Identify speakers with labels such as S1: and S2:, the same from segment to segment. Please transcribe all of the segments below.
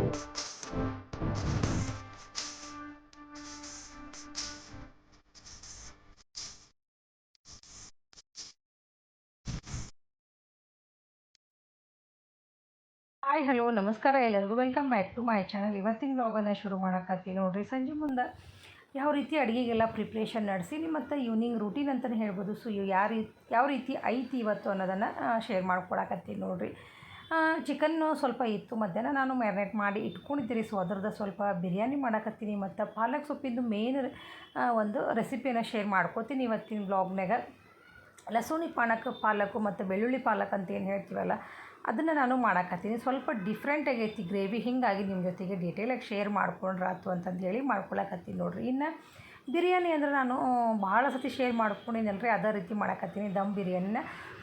S1: Hi hello ನಮಸ್ಕಾರ ಎಲ್ಲರಿಗೂ. Welcome back to my channel ಇವತ್ತಿನ ವ್ಲಾಗನ್ನು ಶುರು ಮಾಡೋಕ್ಕಾಗ್ತೀವಿ ನೋಡಿರಿ. ಸಂಜೆ ಮುಂದೆ ಯಾವ ರೀತಿ ಅಡುಗೆಗೆಲ್ಲ ಪ್ರಿಪ್ರೇಷನ್ ನಡೆಸಿ ಮತ್ತು ಈವ್ನಿಂಗ್ ರೂಟೀನ್ ಅಂತಲೇ ಹೇಳ್ಬೋದು. ಸೊ ಯಾವ ರೀತಿ ಯಾವ ರೀತಿ ಐತಿ ಇವತ್ತು ಅನ್ನೋದನ್ನು ಶೇರ್ ಮಾಡ್ಕೊಳಕತ್ತೀನಿ ನೋಡಿರಿ. ಚಿಕನ್ನು ಸ್ವಲ್ಪ ಇತ್ತು. ಮಧ್ಯಾಹ್ನ ನಾನು ಮ್ಯಾರಿನೇಟ್ ಮಾಡಿ ಇಟ್ಕೊಂಡಿದ್ದೀರಿ ಸೊ ಅದ್ರದ್ದು ಸ್ವಲ್ಪ ಬಿರಿಯಾನಿ ಮಾಡಕತ್ತೀನಿ. ಮತ್ತು ಪಾಲಕ್ ಸೊಪ್ಪಿಂದು ಮೇನ್ ಒಂದು ರೆಸಿಪಿಯನ್ನು ಶೇರ್ ಮಾಡ್ಕೋತೀನಿ ಇವತ್ತಿನ ಬ್ಲಾಗ್ನಾಗ ಲಸೂಣಿ ಪಾನಕ ಪಾಲಕು ಮತ್ತು ಬೆಳ್ಳುಳ್ಳಿ ಪಾಲಕ್ ಅಂತ ಏನು ಹೇಳ್ತೀವಲ್ಲ, ಅದನ್ನು ನಾನು ಮಾಡಕತ್ತೀನಿ. ಸ್ವಲ್ಪ ಡಿಫ್ರೆಂಟ್ ಆಗೈತಿ ಗ್ರೇವಿ ಹೀಗಾಗಿ ನಿಮ್ಮ ಜೊತೆಗೆ ಡೀಟೇಲಾಗಿ ಶೇರ್ ಮಾಡ್ಕೊಂಡ್ರಾತು ಅಂತಂದು ಹೇಳಿ ಮಾಡ್ಕೊಳಕತ್ತೀನಿ ನೋಡಿರಿ. ಇನ್ನು ಬಿರಿಯಾನಿ ಅಂದರೆ ನಾನು ಭಾಳ ಸತಿ ಶೇರ್ ಮಾಡ್ಕೊಂಡಿದ್ದೆನಲ್ರಿ ಅದೇ ರೀತಿ ಮಾಡಕತ್ತೀನಿ. ದಮ್ ಬಿರಿಯಾನಿನ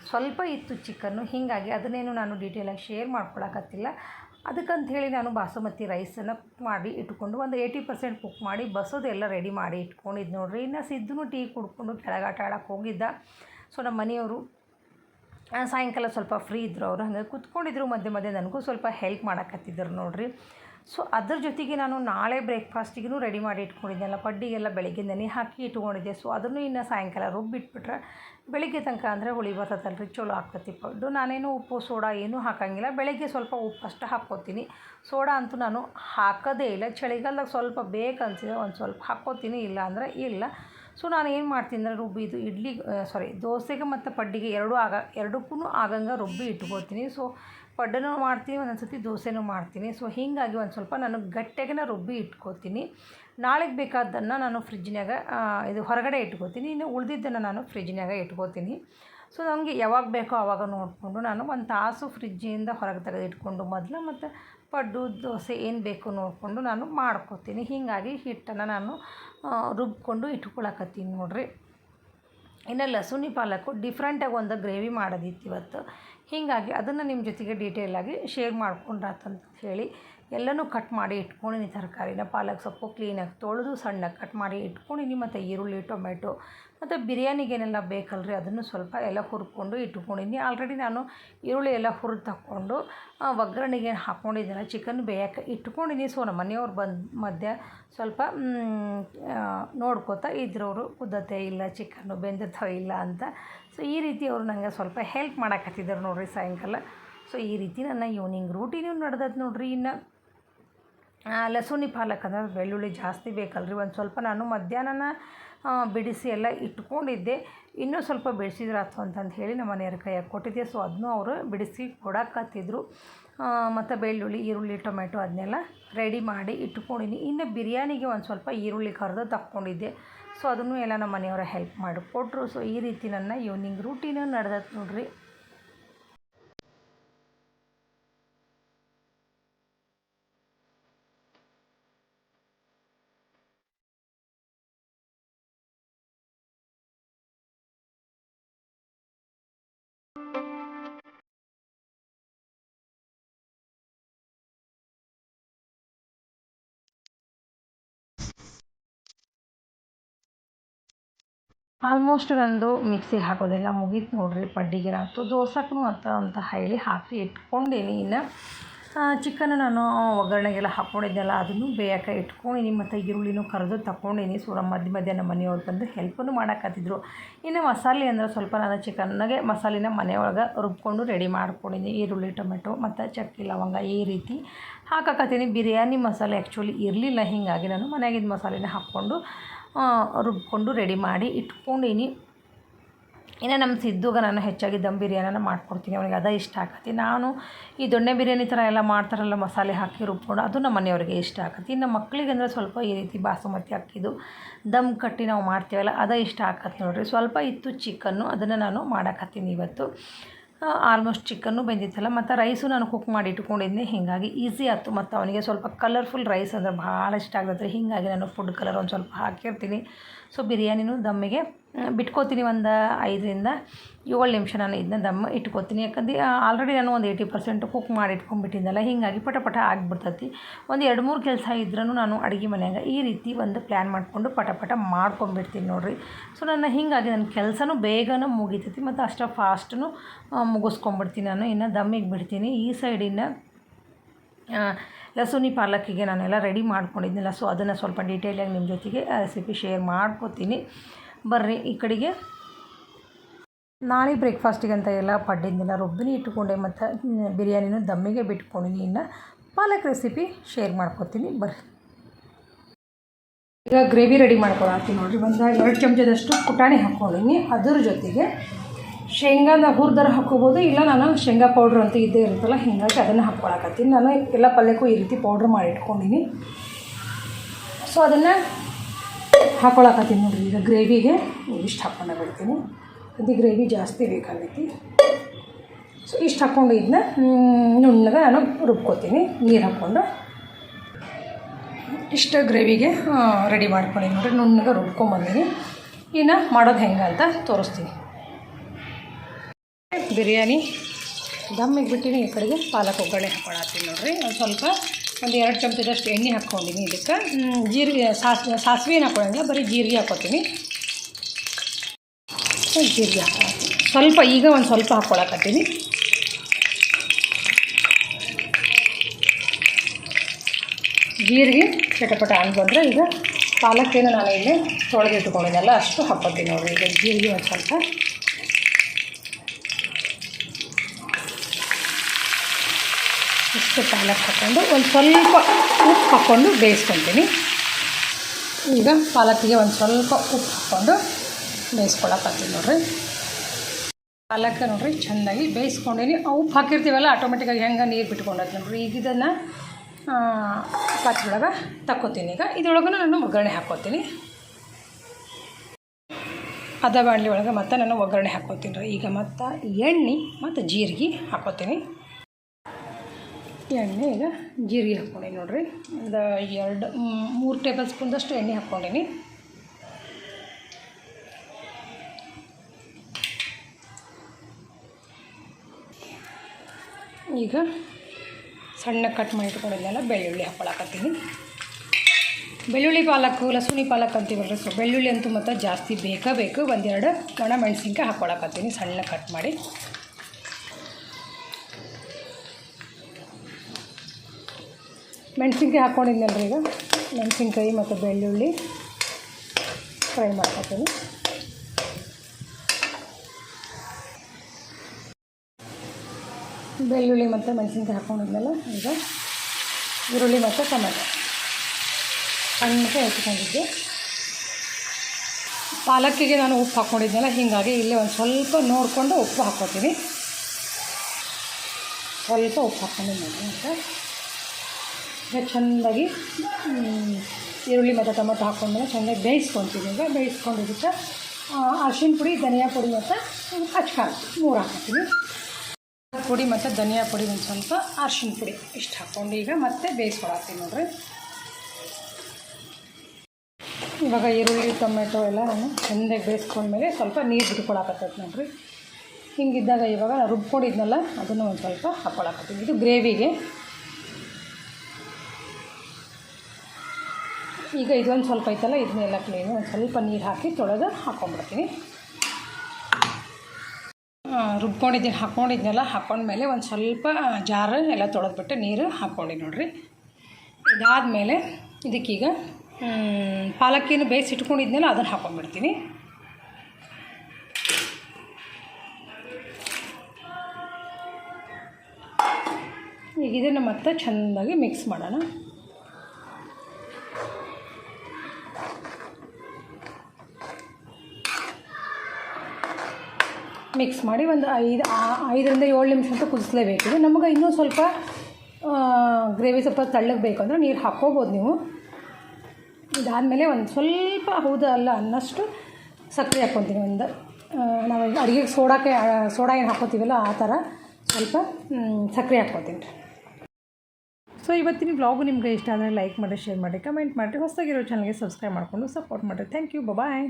S1: ಸ್ವಲ್ಪ ಇತ್ತು ಚಿಕನ್ನು, ಹೀಗಾಗಿ ಅದನ್ನೇನು ನಾನು ಡೀಟೇಲಾಗಿ ಶೇರ್ ಮಾಡ್ಕೊಳಕತ್ತಿಲ್ಲ. ಅದಕ್ಕಂಥೇಳಿ ನಾನು ಬಾಸುಮತಿ ರೈಸನ್ನು ಕುಕ್ ಮಾಡಿ ಇಟ್ಕೊಂಡು ಒಂದು ಏಯ್ಟಿ ಪರ್ಸೆಂಟ್ ಕುಕ್ ಮಾಡಿ ಬಸೋದೆಲ್ಲ ರೆಡಿ ಮಾಡಿ ಇಟ್ಕೊಂಡಿದ್ದು ನೋಡಿರಿ. ಇನ್ನು ಸಿದ್ದೂ ಟೀ ಕುಡ್ಕೊಂಡು ಕೆಳಗಾಟ ಆಡೋಕೆ ಹೋಗಿದ್ದ. ಸೊ ನಮ್ಮ ಮನೆಯವರು ಸಾಯಂಕಾಲ ಸ್ವಲ್ಪ ಫ್ರೀ ಇದ್ದರು ಅವರು. ಹಂಗೆ ಕುತ್ಕೊಂಡಿದ್ರು, ಮಧ್ಯೆ ಮಧ್ಯೆ ನನಗೂ ಸ್ವಲ್ಪ ಹೆಲ್ಪ್ ಮಾಡಕತ್ತಿದ್ರು ನೋಡಿರಿ. ಸೊ ಅದ್ರ ಜೊತೆಗೆ ನಾನು ನಾಳೆ ಬ್ರೇಕ್ಫಾಸ್ಟಿಗೂ ರೆಡಿ ಮಾಡಿ ಇಟ್ಕೊಂಡಿದ್ದೆಲ್ಲ ಪಡ್ಡಿಗೆಲ್ಲ ಬೆಳಗ್ಗೆ ನೆನೆ ಹಾಕಿ ಇಟ್ಕೊಂಡಿದ್ದೆ. ಸೊ ಅದನ್ನು ಇನ್ನು ಸಾಯಂಕಾಲ ರುಬ್ಬಿಟ್ಬಿಟ್ರೆ ಬೆಳಗ್ಗೆ ತನಕ ಅಂದರೆ ಹುಳಿ ಬರ್ತದಲ್ರಿ, ಚಲೋ ಆಗ್ತತಿ. ಪಡ್ಡು, ನಾನೇನು ಉಪ್ಪು, ಸೋಡಾ ಏನೂ ಹಾಕೋಂಗಿಲ್ಲ. ಬೆಳಗ್ಗೆ ಸ್ವಲ್ಪ ಉಪ್ಪು ಅಷ್ಟು ಹಾಕ್ಕೋತೀನಿ. ಸೋಡಾ ಅಂತೂ ನಾನು ಹಾಕೋದೇ ಇಲ್ಲ. ಚಳಿಗಾಲದಾಗ ಸ್ವಲ್ಪ ಬೇಕನ್ಸಿದೆ ಒಂದು ಸ್ವಲ್ಪ ಹಾಕ್ಕೋತೀನಿ, ಇಲ್ಲ ಅಂದರೆ ಇಲ್ಲ. ಸೊ ನಾನು ಏನು ಮಾಡ್ತೀನಿ ಅಂದರೆ ರುಬ್ಬಿದು ಇಡ್ಲಿ ಸಾರಿ ದೋಸೆಗೆ ಮತ್ತು ಪಡ್ಡಿಗೆ ಎರಡೂ ಆಗ, ಎರಡಕ್ಕೂ ಆಗಂಗೆ ರುಬ್ಬಿ ಇಟ್ಕೋತೀನಿ. ಸೊ ಪಡ್ಡನೂ ಮಾಡ್ತೀನಿ ಒಂದೊಂದು ಸತಿ ದೋಸೆನೂ ಮಾಡ್ತೀನಿ. ಸೊ ಹೀಗಾಗಿ ಒಂದು ಸ್ವಲ್ಪ ನಾನು ಗಟ್ಟಿಯಾಗನ ರುಬ್ಬಿ ಇಟ್ಕೋತೀನಿ. ನಾಳೆಗೆ ಬೇಕಾದ್ದನ್ನು ನಾನು ಫ್ರಿಜ್ನಾಗ ಇದು ಹೊರಗಡೆ ಇಟ್ಕೋತೀನಿ. ಇನ್ನು ಉಳಿದಿದ್ದನ್ನು ನಾನು ಫ್ರಿಜ್ನಾಗ ಇಟ್ಕೋತೀನಿ. ಸೊ ನಮಗೆ ಯಾವಾಗ ಬೇಕೋ ಆವಾಗ ನೋಡಿಕೊಂಡು ನಾನು ಒಂದು ತಾಸು ಫ್ರಿಜ್ಜಿಂದ ಹೊರಗೆ ತೆಗೆದು ಇಟ್ಕೊಂಡು ಮೊದಲು ಮತ್ತು ಪಡ್ಡು, ದೋಸೆ ಏನು ಬೇಕು ನೋಡಿಕೊಂಡು ನಾನು ಮಾಡ್ಕೋತೀನಿ. ಹೀಗಾಗಿ ಹಿಟ್ಟನ್ನು ನಾನು ರುಬ್ಕೊಂಡು ಇಟ್ಕೊಳಕತ್ತೀನಿ ನೋಡಿರಿ. ಇನ್ನು ಲಸುಣಿ ಪಾಲಕ್ಕು ಡಿಫ್ರೆಂಟಾಗಿ ಒಂದು ಗ್ರೇವಿ ಮಾಡೋದಿತ್ತು ಇವತ್ತು. ಹೀಗಾಗಿ ಅದನ್ನು ನಿಮ್ಮ ಜೊತೆಗೆ ಡೀಟೇಲಾಗಿ ಶೇರ್ ಮಾಡ್ಕೊಂಡ್ರಾತಂತ ಹೇಳಿ ಎಲ್ಲನೂ ಕಟ್ ಮಾಡಿ ಇಟ್ಕೊಂಡಿನಿ ತರಕಾರಿನ ಪಾಲಕ್ ಸೊಪ್ಪು ಕ್ಲೀನಾಗಿ ತೊಳೆದು ಸಣ್ಣಗೆ ಕಟ್ ಮಾಡಿ ಇಟ್ಕೊಂಡಿನಿ. ಮತ್ತು ಈರುಳ್ಳಿ ಟೊಮೆಟೊ ಮತ್ತು ಬಿರಿಯಾನಿಗೆ ಏನೆಲ್ಲ ಬೇಕಲ್ರಿ? ಅದನ್ನು ಸ್ವಲ್ಪ ಎಲ್ಲ ಹುರ್ಕೊಂಡು ಇಟ್ಕೊಂಡಿದ್ದೀನಿ ಆಲ್ರೆಡಿ ನಾನು ಈರುಳ್ಳಿ ಎಲ್ಲ ಹುರಿದು ತಕ್ಕೊಂಡು ಒಗ್ಗರಣೆಗೆ ಹಾಕ್ಕೊಂಡಿದ್ದೆಲ್ಲ ಚಿಕನ್ ಬೇಯಕ್ಕೆ ಇಟ್ಕೊಂಡಿದ್ದೀನಿ ಸೊ, ನಮ್ಮ ಮನೆಯವ್ರು ಬಂದು ಮಧ್ಯ ಸ್ವಲ್ಪ ನೋಡ್ಕೋತಾ ಇದ್ರವರು ಕುದ್ದತೆ ಇಲ್ಲ, ಚಿಕನ್ನು ಬೆಂದಿರ್ತವೆ ಇಲ್ಲ ಅಂತ. ಸೊ, ಈ ರೀತಿ ಅವರು ನನಗೆ ಸ್ವಲ್ಪ ಹೆಲ್ಪ್ ಮಾಡಕತ್ತಿದ್ದಾರೆ ನೋಡಿರಿ ಸಾಯಂಕಾಲ. ಸೊ, ಈ ರೀತಿ ನನ್ನ ಈವ್ನಿಂಗ್ ರೂಟೀನು ನಡೆದದ್ದು ನೋಡಿರಿ. ಇನ್ನು ಲಸೂನಿ ಪಾಲಕ್ ಅಂದ್ರೆ ಬೆಳ್ಳುಳ್ಳಿ ಜಾಸ್ತಿ ಬೇಕಲ್ರಿ. ಒಂದು ಸ್ವಲ್ಪ ನಾನು ಮಧ್ಯಾಹ್ನ ಬಿಡಿಸಿ ಎಲ್ಲ ಇಟ್ಕೊಂಡಿದ್ದೆ. ಇನ್ನೂ ಸ್ವಲ್ಪ ಬಿಡಿಸಿದ್ರಾತು ಅಂತಂದು ಹೇಳಿ ನಮ್ಮ ಮನೆಯವ್ರ ಕೈಯಾಗೆ ಕೊಟ್ಟಿದ್ದೆ. ಸೊ ಅದನ್ನೂ ಅವರು ಬಿಡಿಸಿ ಕೊಡಕತ್ತಿದ್ರು. ಮತ್ತು ಬೆಳ್ಳುಳ್ಳಿ, ಈರುಳ್ಳಿ ಟೊಮೆಟೊ ಅದನ್ನೆಲ್ಲ ರೆಡಿ ಮಾಡಿ ಇಟ್ಕೊಂಡಿನಿ. ಇನ್ನು ಬಿರಿಯಾನಿಗೆ ಒಂದು ಸ್ವಲ್ಪ ಈರುಳ್ಳಿ ಕರೆದು ತಕ್ಕೊಂಡಿದ್ದೆ. ಸೊ ಅದನ್ನು ಎಲ್ಲ ನಮ್ಮ ಮನೆಯವರ ಹೆಲ್ಪ್ ಮಾಡಿಕೊಟ್ರು. ಸೊ ಈ ರೀತಿ ನನ್ನ ಈವ್ನಿಂಗ್ ರೂಟೀನು ನಡೆದತ್ತೆ ನೋಡಿರಿ. ಆಲ್ಮೋಸ್ಟ್ ನಂದು ಮಿಕ್ಸಿಗೆ ಹಾಕೋದೆಲ್ಲ ಮುಗೀತು ನೋಡಿರಿ ಪಡ್ಡಿಗೆ ಆಯ್ತು ದೋಸೆಗೂ ಅಂತ ಅಂತ ಹೇಳಿ ಹಾಕಿ ಇಟ್ಕೊಂಡೀನಿ. ಇನ್ನು ಚಿಕನ್ ನಾನು ಒಗ್ಗರಣೆಗೆಲ್ಲ ಹಾಕ್ಕೊಂಡಿದ್ದೆನಲ್ಲ ಅದನ್ನು ಬೇಯಕ್ಕೆ ಇಟ್ಕೊಂಡಿನಿ ಮತ್ತು ಈರುಳ್ಳಿನೂ ಕರೆದು ತಗೊಂಡೀನಿ ಸೊ ನಮ್ಮ ಮಧ್ಯ ಮಧ್ಯ ನಮ್ಮ ಮನೆಯವ್ರು ಬಂದು ಹೆಲ್ಪನ್ನು ಮಾಡಕತ್ತಿದ್ರು. ಇನ್ನು ಮಸಾಲೆ ಅಂದರೆ ಸ್ವಲ್ಪ ನಾನು ಚಿಕನ್ನಾಗೆ ಮಸಾಲಿನ ಮನೆಯೊಳಗೆ ರುಬ್ಕೊಂಡು ರೆಡಿ ಮಾಡ್ಕೊಂಡಿನಿ. ಈರುಳ್ಳಿ, ಟೊಮೆಟೊ ಮತ್ತು ಚಕ್ಕೆ, ಲವಂಗ ಈ ರೀತಿ ಹಾಕಕತ್ತೀನಿ. ಬಿರಿಯಾನಿ ಮಸಾಲೆ ಆ್ಯಕ್ಚುಲಿ ಇರಲಿಲ್ಲ. ಹೀಗಾಗಿ ನಾನು ಮನೆಯಾಗಿದ್ದ ಮಸಾಲೆನ ಹಾಕ್ಕೊಂಡು ರುಬ್ಕೊಂಡು ರೆಡಿ ಮಾಡಿ ಇಟ್ಕೊಂಡೀನಿ ಇನ್ನು ನಮ್ಮ ಸಿದ್ದುಗ ನಾನು ಹೆಚ್ಚಾಗಿ ದಮ್ ಬಿರಿಯಾನಿನ ಮಾಡ್ಕೊಡ್ತೀನಿ. ಅವನಿಗೆ ಅದೇ ಇಷ್ಟ ಆಗತ್ತೆ ನಾನು ಈ ದೊಣ್ಣೆ ಬಿರಿಯಾನಿ ಥರ ಎಲ್ಲ ಮಾಡ್ತಾರಲ್ಲ, ಮಸಾಲೆ ಹಾಕಿ ರುಬ್ಕೊಂಡು ಅದು ನಮ್ಮ ಮನೆಯವ್ರಿಗೆ ಇಷ್ಟ ಆಗತ್ತೆ ಇನ್ನು ಮಕ್ಕಳಿಗೆ ಅಂದರೆ ಸ್ವಲ್ಪ ಈ ರೀತಿ ಬಾಸುಮತಿ ಅಕ್ಕಿದು ದಮ್ ಕಟ್ಟಿ ನಾವು ಮಾಡ್ತೀವಲ್ಲ, ಅದೇ ಇಷ್ಟ ಆಗತ್ತೆ ನೋಡಿರಿ. ಸ್ವಲ್ಪ ಇತ್ತು ಚಿಕನ್ನು ಅದನ್ನು ನಾನು ಮಾಡಕತ್ತೀನಿ ಇವತ್ತು. ಆಲ್ಮೋಸ್ಟ್ ಚಿಕನ್ನು ಬೆಂದಿತ್ತಲ್ಲ, ಮತ್ತು ರೈಸು ನಾನು ಕುಕ್ ಮಾಡಿ ಇಟ್ಕೊಂಡಿದ್ದೆ ಹೀಗಾಗಿ ಈಸಿ ಆಯ್ತು, ಮತ್ತು ಅವನಿಗೆ ಸ್ವಲ್ಪ ಕಲರ್ಫುಲ್ ರೈಸ್ ಅಂದರೆ ಭಾಳ ಇಷ್ಟ ಆಗುತ್ತೆ ಹೀಗಾಗಿ ನಾನು ಫುಡ್ ಕಲರ್ ಒಂದು ಸ್ವಲ್ಪ ಹಾಕಿರ್ತೀನಿ. ಸೊ ಬಿರಿಯಾನಿನೂ ದಮ್ಮಿಗೆ ಬಿಟ್ಕೋತೀನಿ ಒಂದು ಐದರಿಂದ ಏಳು ನಿಮಿಷ ನಾನು ಇದನ್ನ ದಮ್ಮ ಇಟ್ಕೋತೀನಿ. ಯಾಕಂದ್ರೆ ಆಲ್ರೆಡಿ ನಾನು ಒಂದು ಏಯ್ಟಿ ಪರ್ಸೆಂಟ್ ಕುಕ್ ಮಾಡಿ ಇಟ್ಕೊಂಡ್ಬಿಟ್ಟಿದ್ದೆನಲ್ಲ ಹೀಗಾಗಿ ಪಟ ಪಟ ಆಗಿಬಿಡ್ತೈತಿ. ಒಂದು ಎರಡು ಮೂರು ಕೆಲಸ ಇದ್ರೂ ನಾನು ಅಡುಗೆ ಮನೆಯಾಗ ಈ ರೀತಿ ಒಂದು ಪ್ಲ್ಯಾನ್ ಮಾಡಿಕೊಂಡು ಪಟ ಪಟ ಮಾಡ್ಕೊಂಬಿಡ್ತೀನಿ ನೋಡಿರಿ. ಸೊ ನನ್ನ ಹೀಗಾಗಿ ನನ್ನ ಕೆಲಸನೂ ಬೇಗನೆ ಮುಗಿತೈತಿ ಮತ್ತು ಅಷ್ಟು ಫಾಸ್ಟೂ ಮುಗಿಸ್ಕೊಂಬಿಡ್ತೀನಿ ನಾನು. ಇನ್ನು ದಮ್ಮಿಗೆ ಬಿಡ್ತೀನಿ. ಈ ಸೈಡಿನ ಲಸೂನಿ ಪಾಲಕ್ಕಿಗೆ ನಾನೆಲ್ಲ ರೆಡಿ ಮಾಡ್ಕೊಂಡಿದ್ದೀನಲ್ಲ ಸೊ ಅದನ್ನು ಸ್ವಲ್ಪ ಡೀಟೇಲಾಗಿ ನಿಮ್ಮ ಜೊತೆಗೆ ರೆಸಿಪಿ ಶೇರ್ ಮಾಡ್ಕೋತೀನಿ. ಬರ್ರಿ ಈ ಕಡೆಗೆ. ನಾಳೆ ಬ್ರೇಕ್ಫಾಸ್ಟಿಗೆ ಅಂತ ಎಲ್ಲ ಪಡ್ಡಿದ್ದೆಲ್ಲ ರುಬ್ಬಿನಿ ಇಟ್ಟುಕೊಂಡೆ ಮತ್ತು ಬಿರಿಯಾನಿನ ದಮ್ಮಿಗೆ ಬಿಟ್ಕೊಂಡಿನಿ ಇನ್ನು ಪಾಲಕ್ ರೆಸಿಪಿ ಶೇರ್ ಮಾಡ್ಕೊತೀನಿ. ಬರ್ರಿ. ಈಗ ಗ್ರೇವಿ ರೆಡಿ ಮಾಡ್ಕೊಳತ್ತೀನಿ ನೋಡಿರಿ. ಒಂದು ಎರಡು ಚಮಚದಷ್ಟು ಪುಟಾಣಿ ಹಾಕ್ಕೊಂಡಿನಿ. ಅದ್ರ ಜೊತೆಗೆ ಶೇಂಗಾನ ಹುರ್ದಾರ ಹಾಕ್ಕೋಬೋದು. ಇಲ್ಲ ನಾನು ಶೇಂಗಾ ಪೌಡ್ರ್ ಅಂತ ಇದ್ದೇ ಇರುತ್ತಲ್ಲ, ಹೀಗಾಗಿ ಅದನ್ನು ಹಾಕ್ಕೊಳಕತ್ತೀನಿ. ನಾನು ಎಲ್ಲ ಪಲ್ಯಕ್ಕೂ ಈ ರೀತಿ ಪೌಡ್ರ್ ಮಾಡಿ ಇಟ್ಕೊಂಡಿನಿ. ಸೊ ಅದನ್ನು ಹಾಕ್ಕೊಳಕತ್ತೀನಿ ನೋಡಿರಿ. ಈಗ ಗ್ರೇವಿಗೆ ಇಷ್ಟು ಹಾಕ್ಕೊಂಡು ಬಿಡ್ತೀನಿ ಅದು ಗ್ರೇವಿ ಜಾಸ್ತಿ ಬೇಕಾಗೈತಿ ಸೊ ಇಷ್ಟು ಹಾಕ್ಕೊಂಡು ಇದನ್ನ ನುಣ್ಣಗೆ ನಾನು ರುಬ್ಕೋತೀನಿ. ನೀರು ಹಾಕ್ಕೊಂಡು ಇಷ್ಟು ಗ್ರೇವಿಗೆ ರೆಡಿ ಮಾಡ್ಕೊಂಡು ನೋಡಿರಿ. ನುಣ್ಣಗೆ ರುಬ್ಕೊಂಬಂದಿನಿ. ಇನ್ನು ಮಾಡೋದು ಹೆಂಗೆ ಅಂತ ತೋರಿಸ್ತೀನಿ. ಬಿರಿಯಾನಿ. ದಮ್ಮಿಗೆ ಬಿಟ್ಟಿನಿ ಈ ಕಡೆಗೆ. ಪಾಲಕ್ ಒಗ್ಗರಣೆ ಹಾಕೊಳತ್ತೀನಿ ನೋಡಿರಿ. ಒಂದು ಸ್ವಲ್ಪ ಒಂದು ಎರಡು ಚಮಚದಷ್ಟು ಎಣ್ಣೆ ಹಾಕ್ಕೊಂಡಿನಿ ಇದಕ್ಕೆ. ಜೀರಿಗೆ ಸಾಸ್ ಸಾಸಿವೆ ಏನು ಹಾಕ್ಕೊಳಂಗಿಲ್ಲ ಬರೀ ಜೀರಿಗೆ ಹಾಕ್ಕೊತೀನಿ ಜೀರಿಗೆ ಹಾಕ್ಕೊಳ್ತೀನಿ ಸ್ವಲ್ಪ, ಈಗ ಒಂದು ಸ್ವಲ್ಪ ಹಾಕ್ಕೊಳಕತ್ತೀನಿ. ಜೀರಿಗೆ ಚಟಪಟ ಅಂತ ಬಂದರೆ ಈಗ ಪಾಲಕ್ಕೇನು ನಾನು ಇಲ್ಲಿ ತೊಳೆದಿಟ್ಕೊಂಡಿದ್ದೆಲ್ಲ ಅಷ್ಟು ಹಾಕ್ಕೊತೀನಿ ನೋಡಿ, ಈಗ ಜೀರಿಗೆ ಒಂದು ಸ್ವಲ್ಪ. ಇಷ್ಟು ಪಾಲಕ್ ಹಾಕ್ಕೊಂಡು ಒಂದು ಸ್ವಲ್ಪ ಉಪ್ಪು ಹಾಕ್ಕೊಂಡು ಬೇಯಿಸ್ಕೊತೀನಿ. ಈಗ ಪಾಲಕ್ಕಿಗೆ ಒಂದು ಸ್ವಲ್ಪ ಉಪ್ಪು ಹಾಕ್ಕೊಂಡು ಬೇಯಿಸ್ಕೊಳಕತ್ತೀನಿ ನೋಡ್ರಿ. ಪಾಲಕ್ ನೋಡ್ರಿ ಚೆನ್ನಾಗಿ ಬೇಯಿಸ್ಕೊಂಡಿನಿ. ಉಪ್ಪು ಹಾಕಿರ್ತೀವಲ್ಲ ಆಟೋಮೆಟಿಕ್ಕಾಗಿ ಹೆಂಗೆ ನೀರು ಬಿಟ್ಕೊಂಡೈತೆ ನೋಡ್ರಿ. ಈಗ ಇದನ್ನು ಪಾತ್ರೆಯೊಳಗೆ ತಕ್ಕೋತೀನಿ. ಈಗ ಇದ್ರೊಳಗೂ ನಾನು ಒಗ್ಗರಣೆ ಹಾಕ್ಕೋತೀನಿ. ಅದ ಬಾಣಲಿ ಒಳಗೆ ಮತ್ತೆ ನಾನು ಒಗ್ಗರಣೆ ಹಾಕ್ಕೋತೀನಿ ರೀ ಈಗ ಮತ್ತು ಎಣ್ಣೆ ಮತ್ತು ಜೀರಿಗೆ ಹಾಕ್ಕೋತೀನಿ. ಎಣ್ಣೆ ಈಗ ಜೀರಿಗೆ ಹಾಕ್ಕೊಂಡಿ ನೋಡಿರಿ. ಒಂದು ಎರಡು, ಮೂರು ಟೇಬಲ್ ಸ್ಪೂನ್ದಷ್ಟು ಎಣ್ಣೆ ಹಾಕ್ಕೊಂಡೀನಿ. ಈಗ ಸಣ್ಣ ಕಟ್ ಮಾಡಿಟ್ಕೊಂಡಿದ್ದೆಲ್ಲ ಬೆಳ್ಳುಳ್ಳಿ ಹಾಕ್ಕೊಳಕತ್ತೀನಿ ಬೆಳ್ಳುಳ್ಳಿ ಪಾಲಕ್ಕು ಲಸುಣಿ ಪಾಲಕ್ ಅಂತೀವಲ್ರಿ ಸೊ ಬೆಳ್ಳುಳ್ಳಿ ಅಂತೂ ಮತ್ತು ಜಾಸ್ತಿ ಬೇಕಾ ಬೇಕು. ಒಂದೆರಡು ಒಣ ಮೆಣಸಿನ್ಕಾಯಿ ಹಾಕ್ಕೊಳಕತ್ತೀನಿ ಸಣ್ಣ ಕಟ್ ಮಾಡಿ. ಮೆಣಸಿನ್ಕಾಯಿ ಹಾಕ್ಕೊಂಡಿದ್ನಲ್ರಿ ಈಗ. ಮೆಣಸಿನ್ಕಾಯಿ ಮತ್ತು ಬೆಳ್ಳುಳ್ಳಿ ಫ್ರೈ ಮಾಡ್ಕೊತೀನಿ. ಬೆಳ್ಳುಳ್ಳಿ ಮತ್ತು ಮೆಣಸಿನ್ಕಾಯಿ ಹಾಕ್ಕೊಂಡಿದ್ನಲ್ಲ ಈಗ. ಈರುಳ್ಳಿ ಮತ್ತು ಟೊಮೆಟೊ. ಸಣ್ಣಕ್ಕೆ ಹೆಚ್ಚಿಕೊಂಡಿದ್ದೆ ಪಾಲಕ್ಕಿಗೆ ನಾನು ಉಪ್ಪು ಹಾಕ್ಕೊಂಡಿದ್ದೆಲ್ಲ ಹೀಗಾಗಿ ಇಲ್ಲೇ ಒಂದು ಸ್ವಲ್ಪ ನೋಡಿಕೊಂಡು ಉಪ್ಪು ಹಾಕ್ಕೊತೀನಿ. ಸ್ವಲ್ಪ ಉಪ್ಪು ಹಾಕ್ಕೊಂಡಿದ್ದೀನಿ ಮತ್ತು ಈಗ. ಚೆಂದಾಗಿ ಈರುಳ್ಳಿ ಮತ್ತು ಟೊಮೊಟೊ ಹಾಕ್ಕೊಂಡ್ಮೇಲೆ ಚೆನ್ನಾಗಿ ಬೇಯಿಸ್ಕೊತೀವಿ ಈಗ ಬೇಯಿಸ್ಕೊಂಡಿದ್ದಕ್ಕೆ ಅರ್ಶಿನ ಪುಡಿ, ಧನಿಯಾ ಪುಡಿ ಮತ್ತು ಅಚ್ಕಾಳ ಮೂರು ಹಾಕ್ತೀವಿ. ಪುಡಿ ಮತ್ತು ಧನಿಯಾ ಪುಡಿ ಒಂದು ಸ್ವಲ್ಪ ಅರ್ಶಿನ ಪುಡಿ ಇಷ್ಟು ಹಾಕ್ಕೊಂಡು ಈಗ ಮತ್ತೆ ಬೇಯಿಸ್ಕೊಳತ್ತೀನಿ ನೋಡ್ರಿ. ಇವಾಗ ಈರುಳ್ಳಿ, ಟೊಮೆಟೊ ಎಲ್ಲ ನಾನು ಚೆಂದಾಗಿ ಬೇಯಿಸ್ಕೊಂಡ್ಮೇಲೆ ಸ್ವಲ್ಪ ನೀರು ಬಿಟ್ಕೊಳಕತ್ತೈತೆ ನೋಡ್ರಿ. ಹಿಂಗಿದ್ದಾಗ ಇವಾಗ ರುಬ್ಕೊಂಡಿದ್ನಲ್ಲ, ಅದನ್ನು ಒಂದು ಸ್ವಲ್ಪ ಹಾಕ್ಕೊಳಕತ್ತೀನಿ ಇದು ಗ್ರೇವಿಗೆ ಈಗ ಇದೊಂದು ಸ್ವಲ್ಪ ಐತಲ್ಲ, ಇದನ್ನೆಲ್ಲ ಕ್ಲೀನು ಒಂದು ಸ್ವಲ್ಪ ನೀರು ಹಾಕಿ ತೊಳೆದು ಹಾಕ್ಕೊಂಡ್ಬಿಡ್ತೀನಿ ರುಬ್ಕೊಂಡಿದ್ದೀನಿ ಹಾಕ್ಕೊಂಡಿದ್ನೆಲ್ಲ ಹಾಕ್ಕೊಂಡ್ಮೇಲೆ ಒಂದು ಸ್ವಲ್ಪ ಜಾರ ಎಲ್ಲ ತೊಳೆದ್ಬಿಟ್ಟು ನೀರು ಹಾಕ್ಕೊಂಡಿ ನೋಡಿರಿ. ಇದಾದಮೇಲೆ ಇದಕ್ಕೀಗ ಪಾಲಕ್ಕಿನ ಬೇಯಿಸಿ ಇಟ್ಕೊಂಡಿದ್ದೆಲ್ಲ ಅದನ್ನು ಹಾಕ್ಕೊಂಡ್ಬಿಡ್ತೀನಿ ಈಗ ಇದನ್ನು ಮತ್ತೆ ಚೆಂದಾಗಿ ಮಿಕ್ಸ್ ಮಾಡೋಣ. ಮಿಕ್ಸ್ ಮಾಡಿ ಒಂದು ಐದು ಐದರಿಂದ ಏಳು ನಿಮಿಷ ಅಂತ ಕುದಿಸ್ಲೇಬೇಕು. ನಮಗೆ ಇನ್ನೂ ಸ್ವಲ್ಪ ಗ್ರೇವಿ ಸ್ವಲ್ಪ ತಳ್ಳಗೆ ಬೇಕು ಅಂದರೆ ನೀರು ಹಾಕ್ಕೋಬೋದು ನೀವು. ಇದಾದಮೇಲೆ ಒಂದು ಸ್ವಲ್ಪ ಹೌದು ಅಲ್ಲ ಅನ್ನಷ್ಟು ಸಕ್ಕರೆ ಹಾಕ್ಕೊತೀನಿ. ಒಂದು ನಾವು ಅಡುಗೆಗೆ ಸೋಡಾಕೆ ಸೋಡಾ ಏನು ಹಾಕ್ಕೋತೀವಲ್ಲ ಆ ಥರ ಸ್ವಲ್ಪ ಸಕ್ಕರೆ ಹಾಕ್ಕೊತೀನಿ. ಸೊ ಇವತ್ತಿನ ಬ್ಲಾಗು ನಿಮಗೆ ಇಷ್ಟ ಆದರೆ ಲೈಕ್ ಮಾಡಿ ಶೇರ್ ಮಾಡಿ ಕಮೆಂಟ್ ಮಾಡಿರಿ. ಹೊಸದಾಗಿರೋ ಚಾನಲ್ಗೆ ಸಬ್ಸ್ಕ್ರೈಬ್ ಮಾಡಿಕೊಂಡು ಸಪೋರ್ಟ್ ಮಾಡಿರಿ. Thank you bye